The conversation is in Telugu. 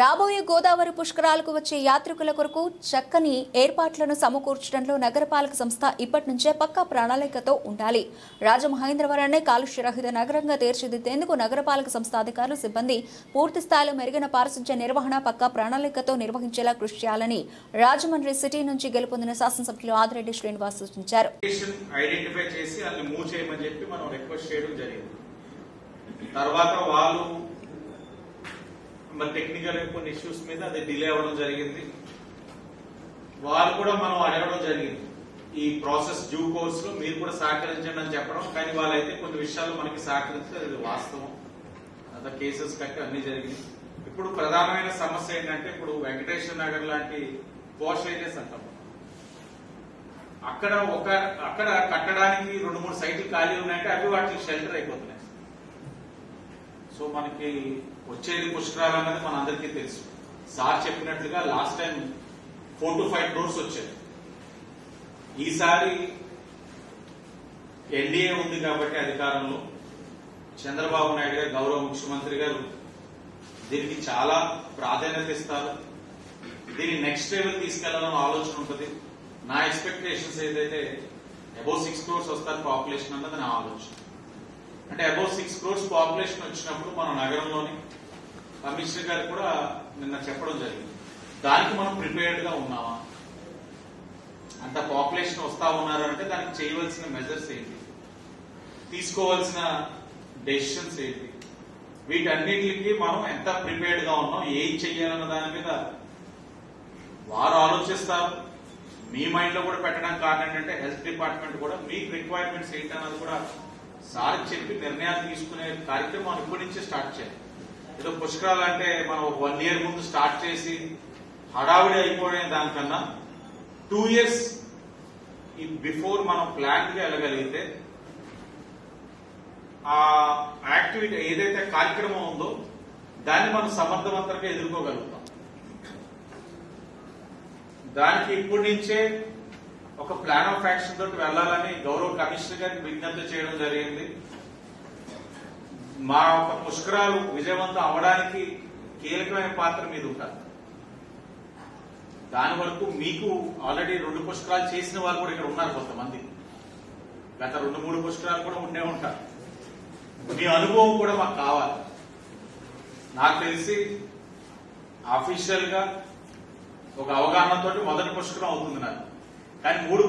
రాబోయే గోదావరి పుష్కరాలకు వచ్చే యాత్రికుల కొరకు చక్కని ఏర్పాట్లను సమకూర్చడంలో నగరపాలక సంస్థ ఇప్పటి నుంచే పక్కా ప్రణాళికతో ఉండాలి. రాజమహేంద్రవరాన్ని కాలుష్య రహిత నగరంగా తీర్చిదిద్దేందుకు నగరపాలక సంస్థ అధికారులు సిబ్బంది పూర్తి స్థాయిలో మెరుగైన పారిశుధ్య నిర్వహణ పక్కా ప్రణాళికతో నిర్వహించేలా కృషి చేయాలని రాజమండ్రి సిటీ నుంచి గెలుపొందిన శాసనసభ్యులు ఆదిరెడ్డి శ్రీనివాస్ సూచించారు. ఐడెంటిఫై చేసి వాళ్ళని మూవ్ చేయమని చెప్పి మనం రిక్వెస్ట్ చేయడం జరిగింది. తర్వాత వాళ్ళు మరి టెక్నికల్ కొన్ని ఇష్యూస్ మీద అది డిలే అవ్వడం జరిగింది. వాళ్ళు కూడా మనం అడగడం జరిగింది. ఈ ప్రాసెస్ డ్యూ కోర్స్లో మీరు కూడా సహకరించండి అని చెప్పడం. కానీ వాళ్ళైతే కొన్ని విషయాలు మనకి సహకరించారు ఇది వాస్తవం. అంత కేసెస్ కట్టి అన్ని జరిగింది ఇప్పుడు ప్రధానమైన సమస్య ఏంటంటే ఇప్పుడు వెంకటేశ్వర నగర్ లాంటి పోష్ ఏరియాస్ అంటాం. అక్కడ ఒక అక్కడ కట్టడానికి రెండు మూడు సైట్లు ఖాళీ ఉన్నాయంటే అవి వాటికి షెల్టర్ అయిపోతున్నాయి. సో మనకి వచ్చేది పుష్కరాలు అనేది మన అందరికీ తెలుసు. సార్ చెప్పినట్లుగా last time four to five crores వచ్చాయి. ఈసారి ఎన్డీఏ ఉంది కాబట్టి అధికారంలో. చంద్రబాబు నాయుడు గారు గౌరవ ముఖ్యమంత్రి గారు దీనికి చాలా ప్రాధాన్యత ఇస్తారు. దీన్ని నెక్స్ట్ లెవెల్ తీసుకెళ్ళాలని ఆలోచన ఉంటుంది. నా ఎక్స్పెక్టేషన్స్ ఏదైతే అబౌవ్ సిక్స్ క్రోర్స్ వస్తారు పాపులేషన్ అన్నది నా ఆలోచన. అంటే అబౌవ్ సిక్స్ క్రోర్స్ పాపులేషన్ వచ్చినప్పుడు మన నగరంలోని కమిషనర్ గారు కూడా నిన్న చెప్పడం జరిగింది. దానికి మనం ప్రిపేర్డ్గా ఉన్నామా? అంత పాపులేషన్ వస్తా ఉన్నారు అంటే దానికి చేయవలసిన మెజర్స్ ఏంటి? తీసుకోవాల్సిన డెసిషన్స్ ఏంటి? వీటన్నిటికి మనం ఎంత ప్రిపేర్డ్గా ఉన్నాం? ఏం చెయ్యాలన్న దాని మీద వారు ఆలోచిస్తారు. మీ మైండ్లో కూడా పెట్టడానికి కారణం ఏంటంటే హెల్త్ డిపార్ట్మెంట్ కూడా మీకు రిక్వైర్మెంట్స్ ఏంటన్నది కూడా సార్ చెప్పి నిర్ణయాలు తీసుకునే కార్యక్రమం ఇప్పటి నుంచే స్టార్ట్ చేయాలి. ఏదో పుష్కరాలు అంటే మనం ఒక వన్ ఇయర్ ముందు స్టార్ట్ చేసి హడావిడి అయిపోయే దానికన్నా టూ ఇయర్స్ బిఫోర్ మనం ప్లాన్గా వెళ్ళగలిగితే ఆ యాక్టివిటీ ఏదైతే కార్యక్రమం ఉందో దాన్ని మనం సమర్థవంతంగా ఎదుర్కోగలుగుతాం. దానికి ఇప్పటి నుంచే ఒక ప్లాన్ ఆఫ్ యాక్షన్ తోటి వెళ్ళాలని గౌరవ కమిషనర్ గారికి విజ్ఞప్తి చేయడం జరిగింది. మా యొక్క పుష్కరాలు విజయవంతం అవడానికి కీలకమైన పాత్ర మీద ఉంటారు. దాని వరకు మీకు ఆల్రెడీ రెండు పుష్కరాలు చేసిన వాళ్ళు కూడా ఇక్కడ ఉన్నారు కొంతమంది. గత రెండు మూడు పుష్కరాలు కూడా ఉండే ఉంటారు. మీ అనుభవం కూడా మాకు కావాలి. నాకు తెలిసి అఫీషియల్గా ఒక అవగాహనతో మొదటి పుష్కరం అవుతుంది నాకు. కానీ మూడు